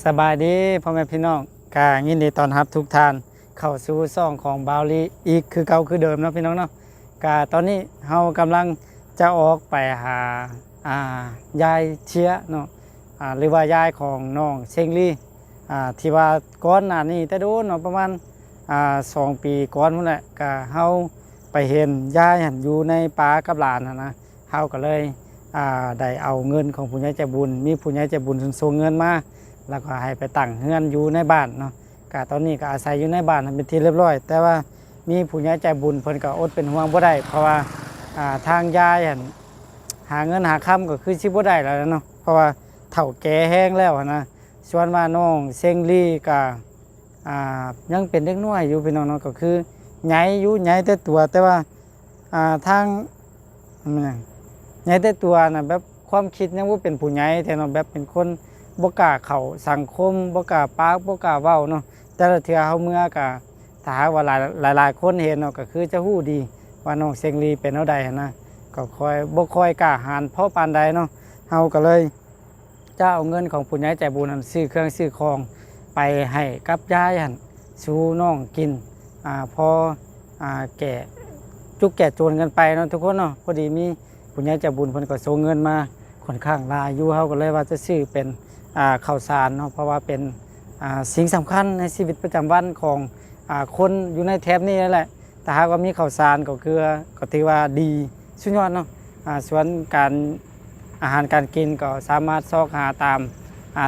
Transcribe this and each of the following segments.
สบายดีพ่อแม่พี่น้องกายินดีต้อนรับทุกท่านเข้าสู่ซ่องของบาวลีอีกคือเก่าคือเดิมเนาะพี่น้องเนาะกาตอนนี้เฮากำลังจะออกไปหาอ่ายายเชียเนาะอ่าหรือว่ายายของน้องเซงลี่อ่าที่ว่าก่อนหน้านี้แต่โดนเนาะประมาณอ่าสองปีก่อนพุ่นแหละกาเฮาไปเห็นยายหันอยู่ในป่ากับหลานนะนะเฮาก็เลยอ่าได้เอาเงินของผู้ใหญ่ใจบุญ มีผู้ใหญ่ใจบุญส่งเงินมา แล้วก็ให้ไปตั้งเฮือนอยู่ในบ้านเนาะกตอนนี้ก็อาศัยอยู่ในบ้านเป็นที่เรียบร้อย แต่ว่ามีผู้ใหญ่ใจบุญเพิ่นก็อดเป็นห่วงบ่ได้ เพราะว่าาทางยายหันหาเงินหาค่ำก็คือสิบ่ได้แล้วเนาะเพราะว่าเฒ่าแก่แห้งแล้วนะส่วนว่าน้องเซงลี่ก็ยังเป็นเด็กน้อยอยู่พี่น้องเนาะก็คือใหญ่อยู่ใหญ่แต่ตัวแต่ว่าาทางมันหยังใหญ่แต่ตัวนะแบบความคิดยังบ่าเป็นผู้ใหญ่แต่เนาะแบบเป็นคน บกล้าเข้าสังคมบกล้าปากบกล้าเว้าเนาะแต่ละเทื่อเฮาเมื่อก็ถ้าหากว่าหลายหลายหลายคนเห็นเนาะก็คือจะฮู้ดีว่าน้องเซงลีเป็นเท่าใดหันนะก็คอยบ่ค่อยกล้าหาญเพราะปานใดเนาะเฮาก็เลยจะเอาเงินของผู้ใหญ่ใจบุญนั้นซื้อเครื่องซื้อของไปให้กับยายหั่นสู่น้องกินอ่าพออ่าแก่จุกแก่โจรกันไปเนาะทุกคนเนาะพอดีมีผู้ใหญ่ใจบุญเพิ่นก็ส่งเงินมาค่อนข้างหลายอยู่เฮาก็เลยว่าจะซื้อเป็น ข่าวสารเนาะเพราะว่าเป็นสิ่งสำคัญในชีวิตประจำวันของอคนอยู่ในแถบนี้นั่นแหละแต่หากว่ามีข่าวสารก็คือก็ถือว่าดีสุดยอดเนาะส่วนการอาหารการกินก็สามารถซอกหาตาม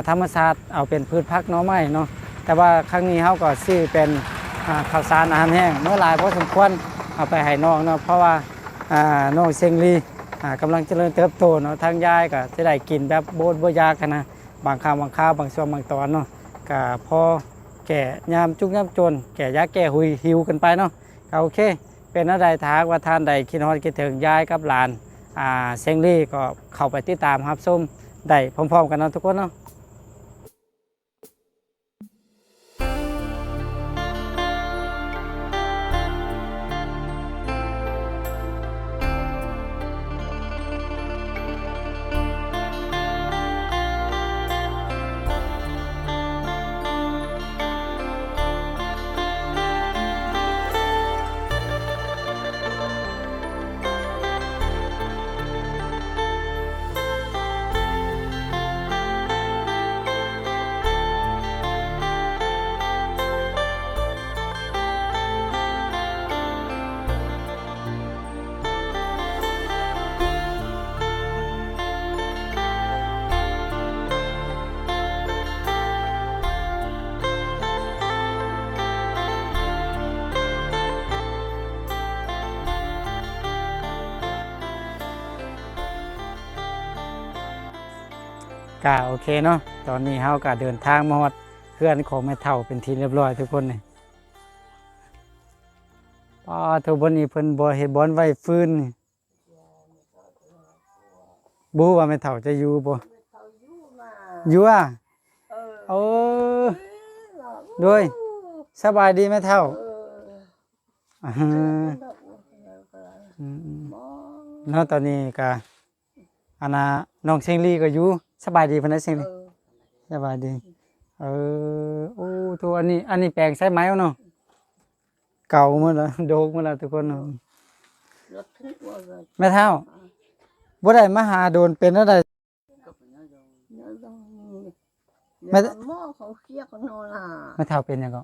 ธรรมชาติเอาเป็นพืชพักน้อไม้เนาะแต่ว่าครั้งนี้เขาก็ซื้อเป็นข่าวสารอาหารแห้งเมื่อหลายพอสมควรเอาไปให้น้องเนาะเพราะว่าน้องเซงลีอ่ากำลังเจริญเติบโตเนาะทางยายก็จะได้กินแบบโบดบ่ยากกันนะ บางครั้งบางคราวบางช่วงบางตอนเนาะก็พอแก่ยามจุกยามจน แก่ยาแก่หุยหิวกันไปเนาะก็โอเค เป็นอะไรทากว่าท่านใดคิดฮอดคิดถึงยายกับหลานอ่าเซงลี่ก็เข้าไปติดตามครับส้มได้พร้อมๆกันเนาะทุกคนเนาะ ก็โอเคเนาะตอนนี้เฮาก็เดินทางมาฮอดเพื่อนของแม่เฒ่าเป็นทีเรียบร้อยทุกคนนี่ป้าทุกบนนี้เพิ่นบ่เฮ็ดบอนไว้ฟื้นนี่บ่รู้ว่าแม่เฒ่าจะอยู่บ่อยู่อะเออด้วยสบายดีแม่เฒ่าเนาะตอนนี้ก็อันน่ะน้องเชงลี่ก็อยู่ สบายดีเพิ่นนะเชงเอลี่อสบายดี เออโอ้ตัวอันนี้ อันนี้แปลงใช้ไม้เอาเนาะเก่าหมดแล้วโดกหมดแล้วทุกคนเนาะรถทึกว่าเลยแม่เท่าบ่ได้มาหาโดนเป็นอะไรเนื้อดองไม่เนื้อหม้อเขาเคี่ยวกันนอนอะแม่เท่าเป็นหยังก็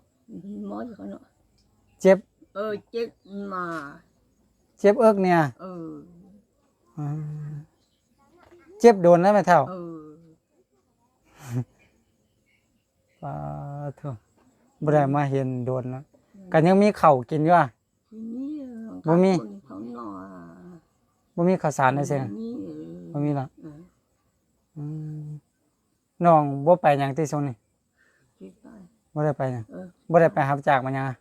หม้ออยู่กันเนาะเจ็บ เออ เจ็บมา เจ็บเอิกเนี่ย เอออืมเจ็บโดนแล้วแม่เท่าเออ ปาโถบ่ได้มาเห็นโดนแล้วกันยังมีข้าวกินอยู่อะ ทีนี้บ่มี เขานอนบ่มีข้าวสารได้เสียมีบ่มีหรอกเอออืมน้องบ่ไปหยังที่ช่วงนี้คิดไปบ่ได้ไปหยังเออบ่ได้ไปรับจากมันหยังอะ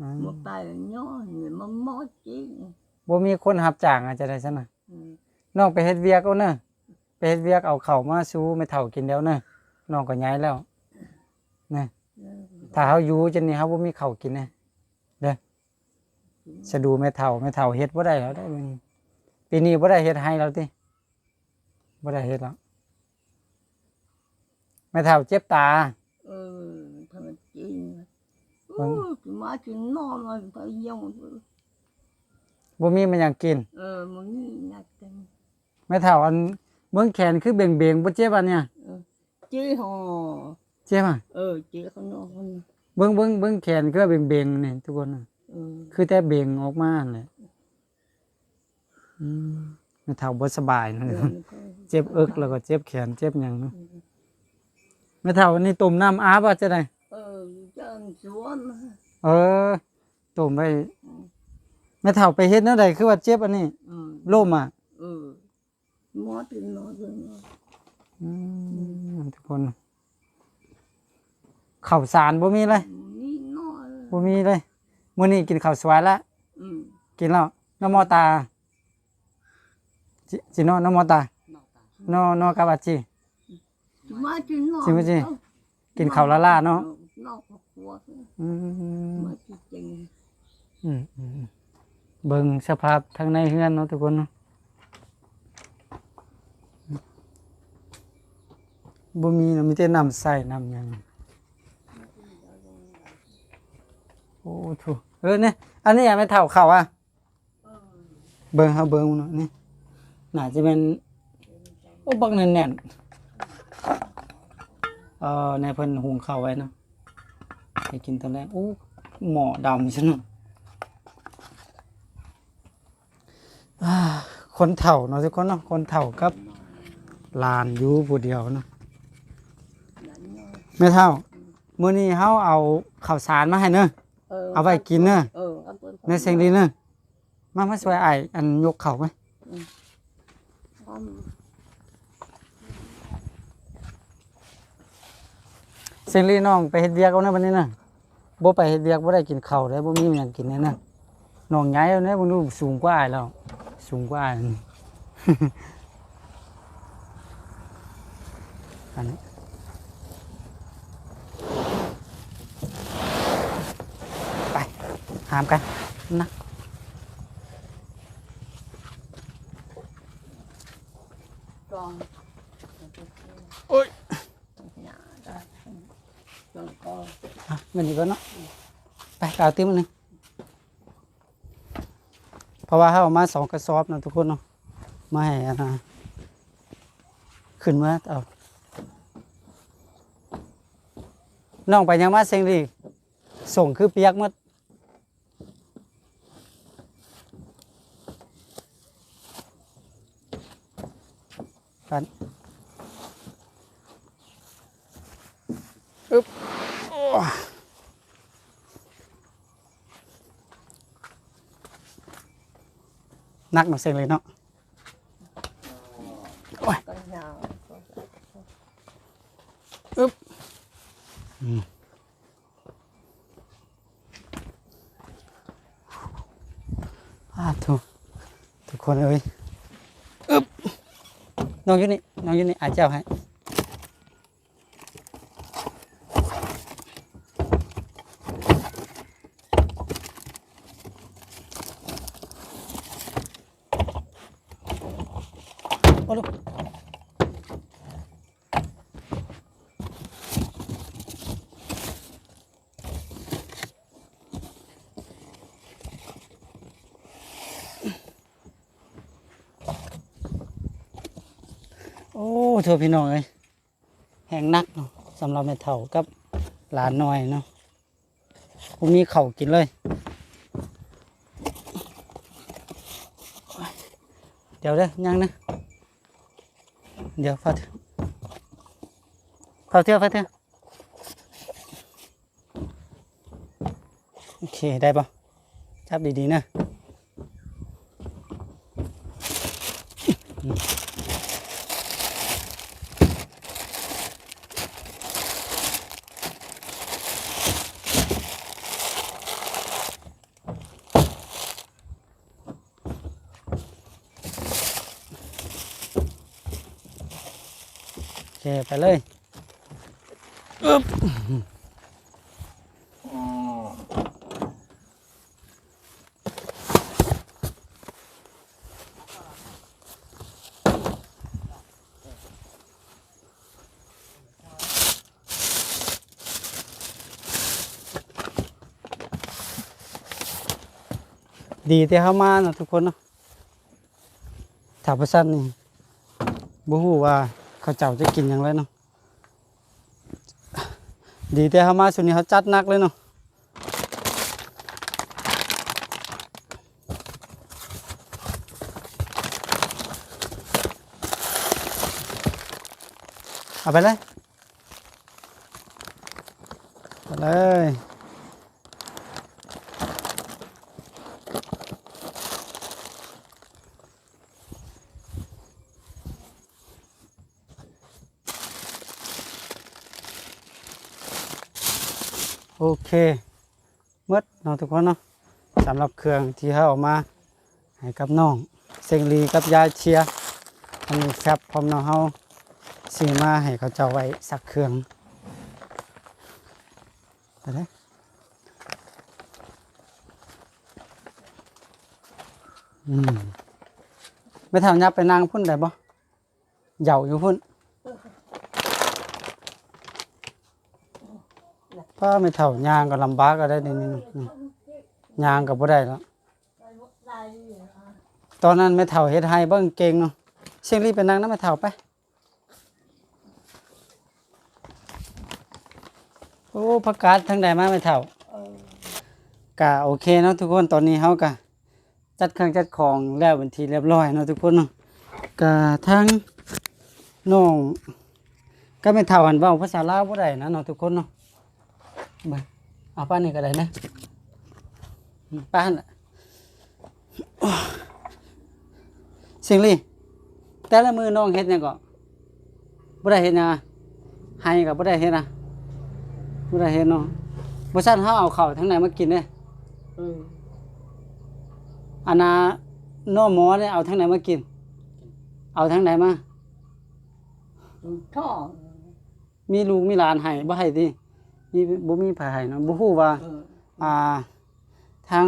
อืมหมดไปย่อเนี่ยมันหม้อจริงบ่มีคนรับจ้างอะจะได้ซั่นน่ะ เออน้องไปเฮ็ดเวียกเอาเนอะไปเฮ็ดเวียกเอาข้าวมาสู่แม่เฒ่ากินแล้วเนอะ น้องก็ย้ายแล้วนะเออถ้าเฮาอยู่จังนี้เฮาบ่มีข้าวกินนะเด้อสะดูแม่เฒ่าแม่เฒ่าเฮ็ดบ่ได้แล้วได้อมื้อนี้ปีนี้บ่ได้เฮ็ดให้แล้วติบ่ได้เฮ็ดแล้วไม่เท่าเจ็บตา เออทำไมจริงมัโอ้นยมาถึงนอนมาไปยังบ่มีมันหยังกิน เออมึงนี่นักกันไม่เท่าอันเมืองแขนคือเบ่งเบงๆบ่เจ็บอันเนี่ย จีหอเจ็บอะเออจีข้างนอกคนเบิ่งเบิ่งเบิ่งแขนคือเบ่งเบงๆนี่ทุกคนน่ะเออคือแต่เบ่งออกมานั่นแหละอืมไม่เท่าบ่สบายนะเจ็บเอิกแล้วก็เจ็บแขนเจ็บหยังเนาะไม่เท่าอันนี้ต้มน้ำอาบว่าจะได้เออจังสวนเออต้มไว้ไม่เท่าไปเฮ็ดแนวใดคือว่าเจ็บอันนี้อืม ล่มอะเออหมอ ทุกคนข้าวสารบ่มีเลยนี่นอนบ่มีเลยมื้อนี้กินข้าวสวยแล้วอืมกินแล้วน้ำมอตาจิจิโนน้ำมอตาโนโนกาบาจิมาถึงนอนจริงไหมจิกินข้าวละล่าเนาะนอกครอบครัวอืมมาจริงอืมอืมเบิ่งสภาพทางในเฮือนเนาะทุกคนเนาะ บ่มีนะมีแต่น้ำใส่น้ำหยังโอ้ถูเออเนี่ยอันนี้ยังไม่เท่าเขาอะเบิ่งเฮาเบิ่งเนาะนี่น่าจะเป็นโอ้บักแน่นๆเอ่อในเพิ่นหุงข้าวไว้เนาะให้กินตอนแรกโอ้หม้อดำซั่นเนาะคนเฒ่าเนาะทุกคนเนาะคนเฒ่ากับลานอยู่ผู้เดียวเนาะ แม่เฒ่ามื้อนี้เฮาเอาข้าวสารมาให้เนอะเออเอาไว้กินเนอะเออเอาไปในเสียงดีเนอะมามาช่วยไอ้ายอันยกข้าวไหมทำเสียงดีน้องไปเฮ็ดเวียกเอาเนอะบัดนี้น่ะบ่ไปเฮ็ดเวียกบ่ได้กินข้าวได้บ่มีหยังกินแน่น่ะน้องใหญ่แล้วเนี่ยบ่รู้สูงกว่าอ้ายแล้วสูงกว่าอ้ายอันนี้ ไป หามกันนะกองโอ้ยหน้าได้จนกองอะมันอีกแล้วเนาะไปกเอาติ้มหนึงเพราะว่าเขาเอามาสองกระสอบนะทุกคนเนาะมาให้อันนะขึ้นมาเอาน้องไปยังมาเซงดีส่งคือเปียกหมด กันอึ๊บนักเนาะเซ็งเลยเนาะก็ยาวอาทุกทุกคนเอ้ย น้องยุนี่น้องยุนี่อาเจ้าให้ อ้เธอพี่น้องเอ้ยแหงนักเนาะสำหรับแม่เฒ่ากับหลานน้อยเนาะผมมีเข่ากินเลย เดี๋ยวเด้อยังนะเดี๋ยวฟัดฟัดเถอะฟัดเถอะโอเค ได้ปะจับดี ๆ นะ อึ๊บดีแต่เข้ามาเนาะทุกคนเนะถาประสันนี่บูฮูว่าเขาเจ้าจะกินยังไรเนาะ ดีที่เขามาสุดนี้เขาจัดนักเลยเนาะเอาไปเลยไปเลย เคเมื่อเนาะทุกคนเนาะสำหรับเครื่องที่เขาออกมาให้กับน้องเซงลีกับยายเชียอันนี้แฟบพร้อมเนาะเฮาสีมาให้เขาเจ้าไว้สักเครื่องไปเลยอืมไม่ทำยับไปนางพุ่นได้บ่เหยาอยู่พุ่น ป้าไม่เท่ายางก็ลำบากก็ได้นิดนึงยางก็บ่ได้แล้วตอนนั้นไม่เท่าเฮ็ดให้เบิ่งเก่งเนาะเชียงรีไปนั่งนะไม่เท่าไปโอ้ประกาศทางใดมาไม่เท่ากะโอเคเนาะทุกคนตอนนี้เฮากะจัดเครื่องจัดของแล้วเป็นทีเรียบร้อยเนาะทุกคนเนาะกะทั้งน้องก็ไม่เท่าหันเว้าภาษาลาวบ่ได้นะเนาะทุกคนเนาะ ไปเอาป้านนี่ก็ได้นะอืมป้านน่ะโอ้เสียงลี่แต่ละมือน้องเฮ็ดหยังก็บ่ได้เฮ็ดหยังอะให้ก็บ่ได้เฮ็ดนะบ่ได้เฮ็ดเนาะบ่ซั่นเฮาเอาข้าวทั้งไหนมากินเด้เอออันน่ะน้อหมอเนี่ยเอาทั้งไหนมากิน เอาทั้งไหนมาท่อมีลูกมีหลานให้บ่ให้ติ มีบ่มีไผให้เนาะบ่ฮู้ว่า เอออ่าทาง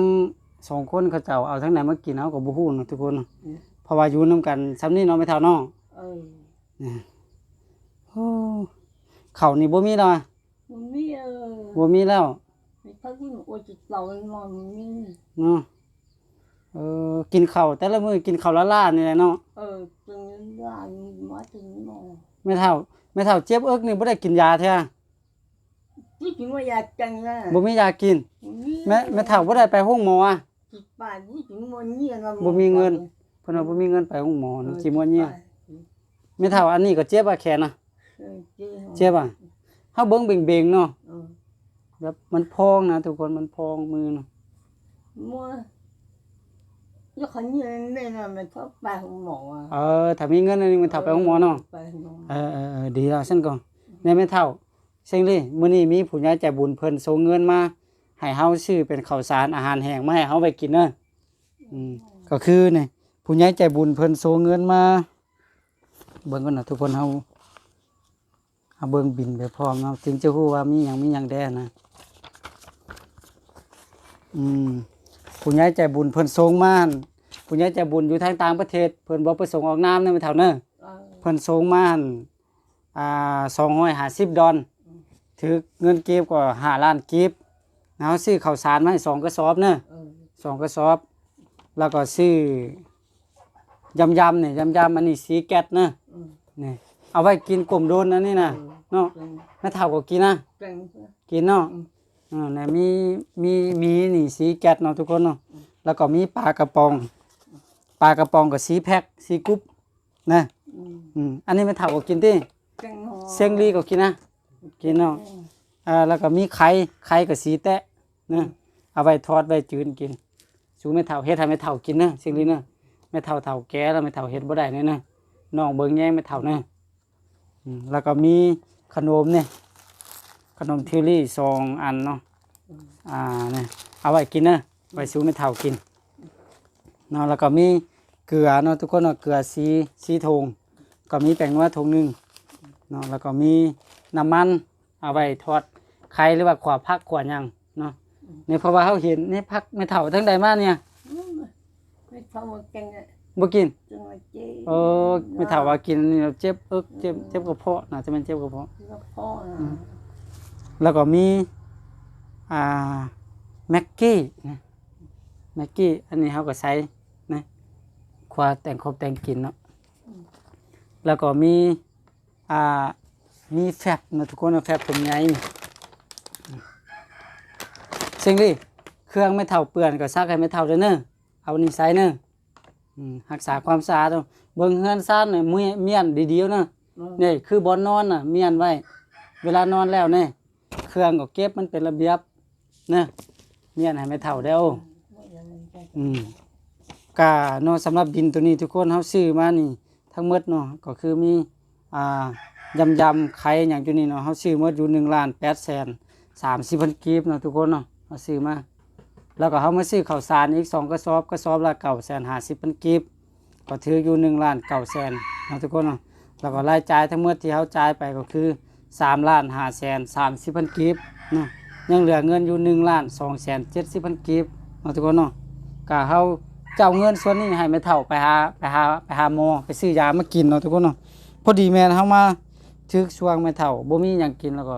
สองคนเขาเจ้าเอาทั้งไหนมากินเอากับบุฮู้เนาะทุกคนเนาะเพราะว่าอยู่นํกันซ้ำนี่เนาะไม่เท่าน้องเออโอ้เขาวนี่บ่มีแล้วอะมันมีเออบ่มีแล้วมีเขาที่โอ้ยจิตเรานอนมีเนาะเออกินข้าวแต่ละมื้อกินข้าวละล่านี่แหละเนาะเออจึงร้านมาถึงนอนไม่เท่าไม่เท่าเจ็บเอิกนี่บ่ได้กินยาแท้ ที่จริงว่าอยากจังนะบ่มียากิน แม่แม่เท่าบ่ได้ไปห้องหมออะจิตป่านที่จริงมันเงียบบ่มีเงิน เพิ่นว่าบ่มีเงินไปห้องหมอเนาะสิม่วนเนี่ยแม่เท่าอันนี้ก็เจ็บอะแขนน่ะเออเจ็บเจ็บอะเฮาเบิ่งเบ่งๆเนาะเออแบบมันพองนะทุกคนมันพองมือเนาะมัวแล้วเขาเนี่ยเนี่ยนะมันชอบไปของหมออะเออถ้ามีเงินอันนี้มันเท่าไปห้องหมอเนาะไปหมอเออเออเออดีแล้วฉันก็ในไม่เท่าเซ็งลี่มื้อนี้มีผู้ใหญ่ใจบุญเพิ่นส่งเงินมาให้เฮาซื้อเป็นข้าวสารอาหารแห้งมาให้เฮาไปกินเด้ออืมก็คือนี่ผู้ใหญ่ใจบุญเพิ่นส่งเงินมาเบิ่งก่อนนะทุกคนเฮาเฮาเบิ่งบินไปพร้อมเนาะถึงจะฮู้ว่ามีหยังมีหยังแด่นะอืมผู้ใหญ่ใจบุญเพิ่นส่งมาหั่นผู้ใหญ่ใจบุญอยู่ทางต่างประเทศเพิ่นบ่ประสงค์ออกนามเด้อไม่เท่าเด้อเออเพิ่นส่งมาหั่นอ่าสองร้อยห้าสิบดอน ถือเงินเก็บกว่าห้าล้านเก็บแล้วซื้อข้าวสารมาให้สองกระสอบเนอะเออสองกระสอบ แล้วก็ซื้อยำยำเนี่ยยำยำอันนี้สีแก๊สเนอะอืมนี่เอาไว้กินกลุ่มโดนนะนี่นะเนาะจังแม่เฒ่าก็กินนะจังกินเนาะอืม อ่าเนี่ยมีมีมีนี่สีแก๊สเนาะทุกคนเนาะ แล้วก็มีปลากระป๋อง ปลากระป๋องกับสีแพ็คสีกรุ๊ปนะ อืม อืม อันนี้แม่เฒ่าก็กินติจังหอเซียงลีก็กินนะ กินเนาะอ่าแล้วก็มีไข่ไข่กับสีแตะนะเอาไว้ทอดไว้จืนกิน สูไม่เท่าเฮ็ดให้ไม่เท่ากินนะเซียงลีนะไม่เท่าเท่าแก่แล้วไม่เท่าเฮ็ดบ่ได้เนี่ยนะน้องเบิ่งแย่งไม่เท่านะอืมแล้วก็มีขนมเนี่ยขนมทิวลี่สองอันเนาะอ่าเนี่ยเอาไว้กินนะไว้สูไม่เท่ากินเนาะแล้วก็มีเกลือเนาะทุกคนเนาะเกลือสีสีทงก็มีแป้งนัวทงหนึงเนาะแล้วก็มี น้ำมัน เอาไว้ทอดไข่หรือว่าขวาพักขวาหยังเนาะเนี่ยเพราะว่าเขาเห็นนี่พักไม่เท่าทั้งใดมาเนี่ยไม่ทำว่าจังอะบ่กินจังว่าเจ๊เออไม่เท่าว่ากินนี่เจ็บเอิกเจ็บเจ็บกระเพาะน่าจะเป็นเจ็บกระเพาะแล้วพ่อนะแล้วก็มีอ่าแม็กกี้นะแมม็กกี้อันนี้เขาก็ใช้นะคว้าแต่งครบแต่งกินเนาะแล้วก็มีอ่า มีแฟบนะทุกคนนะแฟบเป็นไงนี่สิ่งที่เครื่องไม่เท่าเปื่อนก็ซักให้ไม่เท่าเด้อเนอะเอานี่ใส่เนอะอืมรักษาความสะอาดเอาเบิ่งเฮือนซ่านเนี่ยเมียเมียนดีๆเนอะนี่คือบอนนอนน่ะเมียนไว้ เวลานอนแล้วเนี่ยเครื่องก็เก็บมันเป็นระเบียบนะเมียนให้ไม่เท่าเด้วอืมกาเนาะสำหรับดินตัวนี้ทุกคนเฮาซื้อมานี่ ทั้งหมดเนาะก็คือมีอ่า ยำยำไข่อย่างตัวนี้เนาะเฮาซื้อมดอยู่1ล้าน8แสน30พันกีบเนาะทุกคนเนาะเฮาซื้อมาแล้วก็เฮามาซื้อข้าวสารอีกสองกระสอบกระสอบละ9แสน50พันกีบก็ถืออยู่1ล้าน9แสนเนาะทุกคนเนาะแล้วก็รายจ่ายทั้งหมดที่เขาจ่ายไปก็คือ3ล้าน5แสน30พันกีบเนาะยังเหลือเงินอยู่1ล้าน2แสน70พันกีบเนาะทุกคนเนาะก็เฮาเจ้าเงินส่วนนี้ให้แม่เฒ่าไปหาไปหาไปหาหมอไปซื้อยามากินเนาะทุกคนเนาะพอดีแม่นเฮามา ถึกช่วงแม่เฒ่าบ่มีหยังกินแล้วก็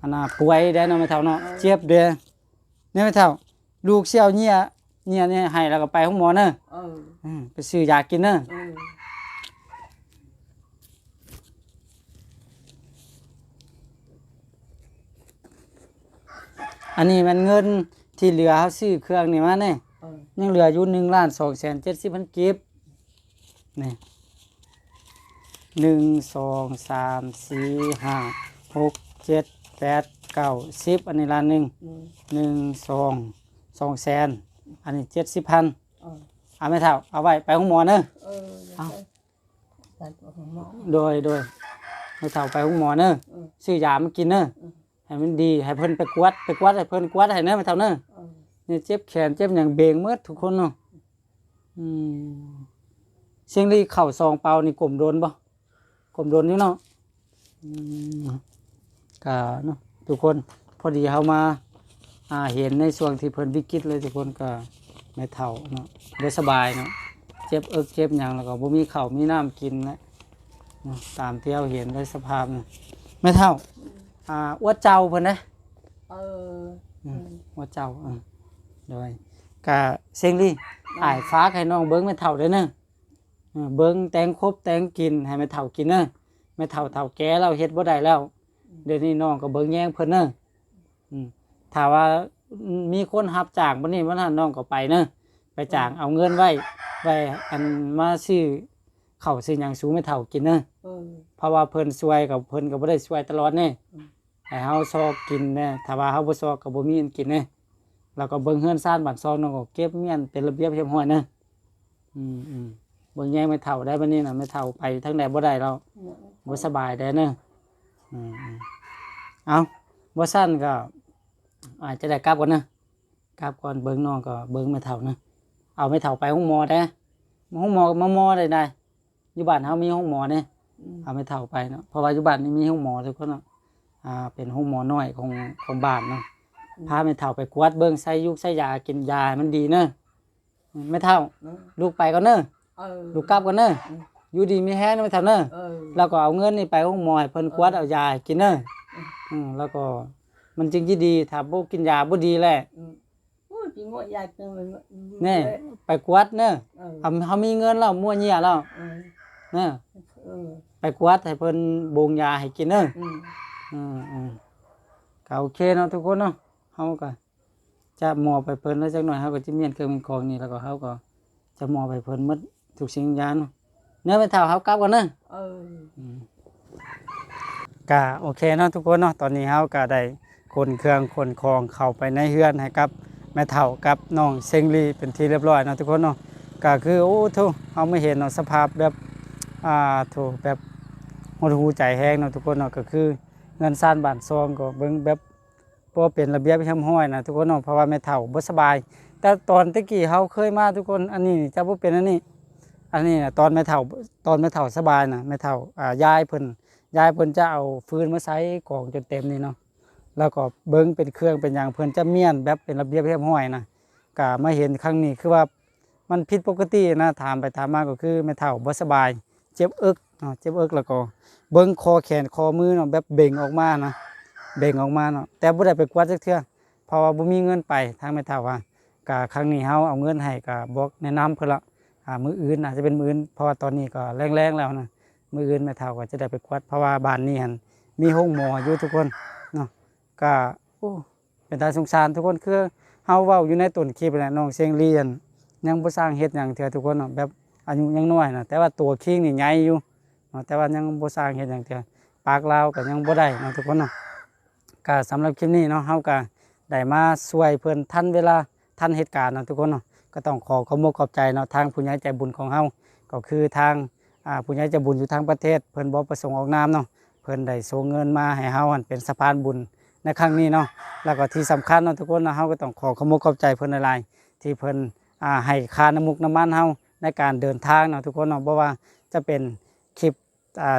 อันน่ะป่วยได้เนาะแม่เฒ่าเนาะเจ็บเด้อเนี่ยแม่เฒ่า ลูกเสี่ยวเหี่ยเหี่ยเนี่ยให้แล้วก็ไปห้องหมอเนาะเอออืมไปซื้อยากินเนาะเอออันนี้มันเงินที่เหลือเขาซื้อเครื่องนี่มาเนี่ยเออยังเหลืออยู่หนึ่งล้านสองแสนเจ็ดสิบพันกิฟนี่ หนึ่งสองสามสี่ห้าหกเจ็ดแปดเก้าสิบอันนี้ล้านหนึ่งอืมหนึ่งสองสองแสนอันนี้เจ็ดสิบพันเออเอาไม่เท่าเอาไว้ไปห้องหมอเนอะ เออเอาตัดออกหมอ โดยโดยไม่เท่าไปห้องหมอเนอะเออซื้อยามากินเนอะให้มันดีให้เพิ่นไปกวดไปกวดให้เพิ่นกวดให้เนอะไม่เท่าเนอะ เออเนี่ยเจ็บแขนเจ็บอย่างเบงเมื่อทุกคนเนาะอืมเสียงลีเข่าซองเปล่านี่กลมโดนบ่ กลมโดนอยู่เนาะอืมกะเนาะทุกคนพอดีเขามาอ่าเห็นในส่วนที่เพิ่นวิกฤตเลยทุกคนก็ไม่เท่าเนาะได้สบายเนาะเจ็บเอิกเจ็บหยังแล้วก็บ่มีข้าวมีน้ำกินนะเนาะตามที่เราเห็นได้สภาพนะไม่เท่าอ่าอ้วดเจ้าเพิ่นนะเอออืมว่าเจ้าเออโดยกะเซ็งลี่อายฟ้าให้น้องเบิ้งไม่เท่าเด้อเนอะ เออเบิ้งแตงครบแตงกินให้ไม่เท่ากินเนอะไม่เท่าเท่าแก่เราเฮ็ดบ่ได้แล้ว เดี๋ยวนี้น้องก็เบิ้งแย่งเพิ่นเนอะอืมถ้าว่ามีคนรับจ้างบ่นี้บ่ทันน้องก็ไปเนอะไปจ้างเอาเงินไว้ไว้อันมาซื้อข้าวซื้อหยังสูไม่เท่ากินเนอะเออเพราะว่าเพิ่นช่วยกับเพิ่นก็บ่ได้ช่วยตลอดแน่อืมให้เฮาซอกกินแน่ถ้าว่าเฮาบ่ซอกก็บ่มีอันกินแน่แล้วก็เบิ่งเฮือนซ่านบ้านซอกน้องก็เก็บเมียนเป็นระเบียบเรียบร้อยนะอืมอืม เบิ่งแยงไม่เท่าได้บัดนี้น่ะไม่เท่าไปทางใดบ่ได้แล้วบ่สบายได้เด้ออืมอืมเอาบ่ซั่นก็ อาจจะได้กลับก่อนนะกลับก่อนเบิ่งน้องก็เบิ่งไม่เท่านะเอาไม่เท่าไปห้องหมอได้ห้องหมอก็มาหมอได้ได้อยู่บ้านเฮามีห้องหมอเนี่ยเอาไม่เท่าไปเนาะเพราะว่าปัจจุบันนี้มีห้องหมอทุกคนเนาะอ่าเป็นห้องหมอน้อยของของบ้านเนาะพาไม่เท่าไปกวดเบิ้งใส่ยุกใส่ยากินยาให้มันดีเนอะไม่เท่าลูกไปก็เนอะเออ ลูกกลับก็เนอะอืมอยู่ดีมีแฮงนะไม่เท่าเนอะเออแล้วก็เอาเงินนี่ไปห้องหมอให้เพิ่นกวดเอายาให้กินเนอะอืมอืมแล้วก็มันจึงที่ดีถ้าบ่กินยาบ่ดีแหละอืมโอ้ยจริงว่ายายจังเลยแน่ไปกวดเนอะเออเอาเขามีเงินแล้วมั่วเหี้ยแล้วเออเนอะเออไปกวดให้เพิ่นบงยาให้กินเนอะอืมอืมอืมก็โอเคเนาะทุกคนเนาะเฮาก็จะมอบไปเพิ่นแล้วจักหน่อยเฮาก็จะเมียนเครื่องมีของนี่แล้วก็เฮาก็จะมอบไปเพิ่นหมด ทุกสิ่งทุกอย่าง เนาะเนื้อเป็นเท่าเฮากลับก่อนเนาะเออ ก็โอเคเนาะทุกคนเนาะตอนนี้เฮาก็ได้ขนเครื่องขนของเข้าไปในเฮือนให้กับแม่เฒ่ากับน้องเซงลีเป็นที่เรียบร้อยเนาะทุกคนเนาะก็คือโอ้โทุเฮาไม่เห็นเนาะสภาพแบบอ่าโถแบบหดหูใจแฮงเนาะทุกคนเนาะก็คือเงินซ่านบ้านซองก็เบิ่งแบบเพราะว่าเป็นระเบียบเรียบร้อยนะทุกคนเนาะเพราะว่าแม่เฒ่าบ่สบาย แต่ตอนตะกี้เฮาเคยมาทุกคนอันนี้จะบ่เป็นอันนี้ อันนี้นะตอนแม่เฒ่าตอนแม่เฒ่าสบายนะแม่เฒ่าอ่ายายเพิ่นยายเพิ่นจะเอาฟืนมาใส่กองจนเต็มนี่เนาะแล้วก็เบิ่งเป็นเครื่องเป็นอย่างเพิ่นจะเมียนแบบเป็นระเบียบเรียบร้อยนะก็มาเห็นครั้งนี้คือว่ามันผิดปกตินะถามไปถามมาก็คือแม่เฒ่าบ่สบาย เจ็บเอิกเนาะเจ็บเอิกแล้วก็เบิ่งคอแขนคอมือเนาะแบบเบ่งออกมานะเบ่งออกมาเนาะแต่บ่ได้ไปกวาดจักเทื่อเพราะว่าบ่มีเงินไปทางแม่เฒ่าว่ากะครั้งนี้เฮาเอาเงินให้ก็บอกแนะนำเพิ่นละ มืออื่นอาจจะเป็นมืออื่นเพราะว่าตอนนี้ก็แรงๆแล้วนะมืออื่นแม่เฒ่าก็จะได้ไปกวดเพราะว่าบ้านนี้หันมีห้องหมออยู่ทุกคนเนาะก็โอ้เป็นตาสงสารทุกคนคือเฮาเว้าอยู่ในต้นคลิปแหละน้องเสียงเรียน ยังบ่สร้างเฮ็ดหยังเทื่อทุกคนเนาะแบบอายุยังน้อยนะแต่ว่าตัวคิงนี่ใหญ่อยู่เนาะแต่ว่ายังบ่สร้างเฮ็ดหยังเทื่อปากลาวก็ยังบ่ได้เนาะทุกคนเนาะก็สำหรับคลิปนี้เนาะเฮาก็ได้มาช่วยเพิ่นทันเวลาทันเหตุการณ์เนาะทุกคนเนาะ ก็ต้องขอขอบคุณขอบใจเนาะทางผู้ใหญ่ใจบุญของเฮาก็คือทางผู้ใหญ่ใจบุญอยู่ทางประเทศ เพิ่นบ่ประสงค์ออกนามเนาะเพิ่นได้ส่งเงินมาให้เฮาหั่นเป็นสะพานบุญในครั้งนี้เนาะแล้วก็ที่สำคัญเนาะทุกคนเนาะเฮาก็ต้องขอขอบคุณขอบใจเพิ่นหลายๆที่เพิ่นอ่าให้ค่าน้ำมุกน้ำมันเฮาในการเดินทางเนาะทุกคนเนาะเพราะว่าจะเป็นคลิป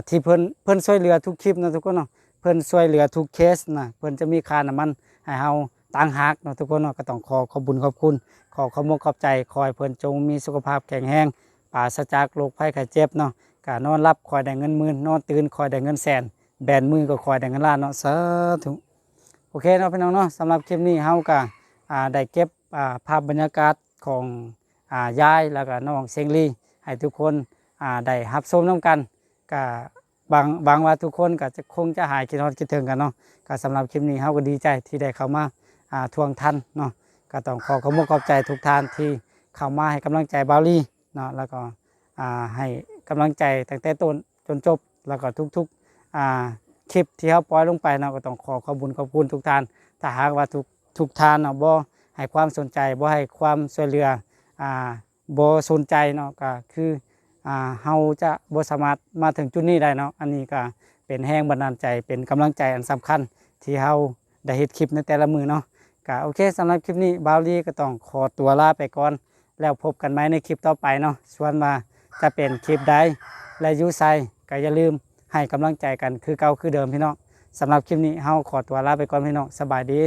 ที่เพิ่นเพิ่นช่วยเหลือทุกคลิปเนาะทุกคนเนาะเพิ่นช่วยเหลือทุกเคสนะเพิ่นจะมีค่าน้ำมันให้เฮา ต่างหากเนาะทุกคนเนาะก็ต้องขอขอบคุญขอบคุณ ขอขอบมกขอบใจขอให้เพิ่นจงมีสุขภาพแข็งแรงปราศจากโรคภัยไข้เจ็บเนาะก็นอนรับคอยได้เงินหมื่นนอนตื่นคอยได้เงินแสน แบนมือก็คอยได้เงินล้านเนาะสาธุโอเคเนาะพี่น้องเนาะสำหรับคลิปนี้เฮาก็อ่าได้เก็บอ่าภาพบรรยากาศของอ่ายายแล้วก็น้องเซงลี่ให้ทุกคนอ่าได้รับชมน้ำกันก็บางบางว่าทุกคนก็จะคงจะหายคิดฮอดคิดถึงกันเนาะก็สำหรับคลิปนี้เฮาก็ดีใจที่ได้เข้ามา ทวงทันเนาะก็ต้องขอขอบคุณขอบใจทุกท่านที่เข้ามาให้กำลังใจบาลี่เนาะแล้วก็ให้กำลังใจตั้งแต่ต้นจนจบแล้วก็ทุกๆคลิปที่เฮาปล่อยลงไปเนาะก็ต้องขอขอบคุณขอบคุณทุกท่านถ้าหากว่าทุกทุกท่านเนาะบ่ให้ความสนใจบ่ให้ความช่วยเหลือบ่สนใจเนาะก็คือเฮาจะบ่สามารถมาถึงจุดนี้ได้เนาะอันนี้ก็เป็นแรงบันดาลใจเป็นกำลังใจอันสำคัญที่เฮาได้เฮ็ดคลิปในแต่ละมือเนาะ ก็โอเคสำหรับคลิปนี้บาวลีก็ต้องขอตัวลาไปก่อน แล้วพบกันใหม่ในคลิปต่อไปเนาะชวนมาจะเป็นคลิปใดและยูไซก็อย่าลืมให้กำลังใจกันคือเก่าคือเดิมพี่น้องสำหรับคลิปนี้เฮาขอตัวลาไปก่อนพี่น้องสบายดี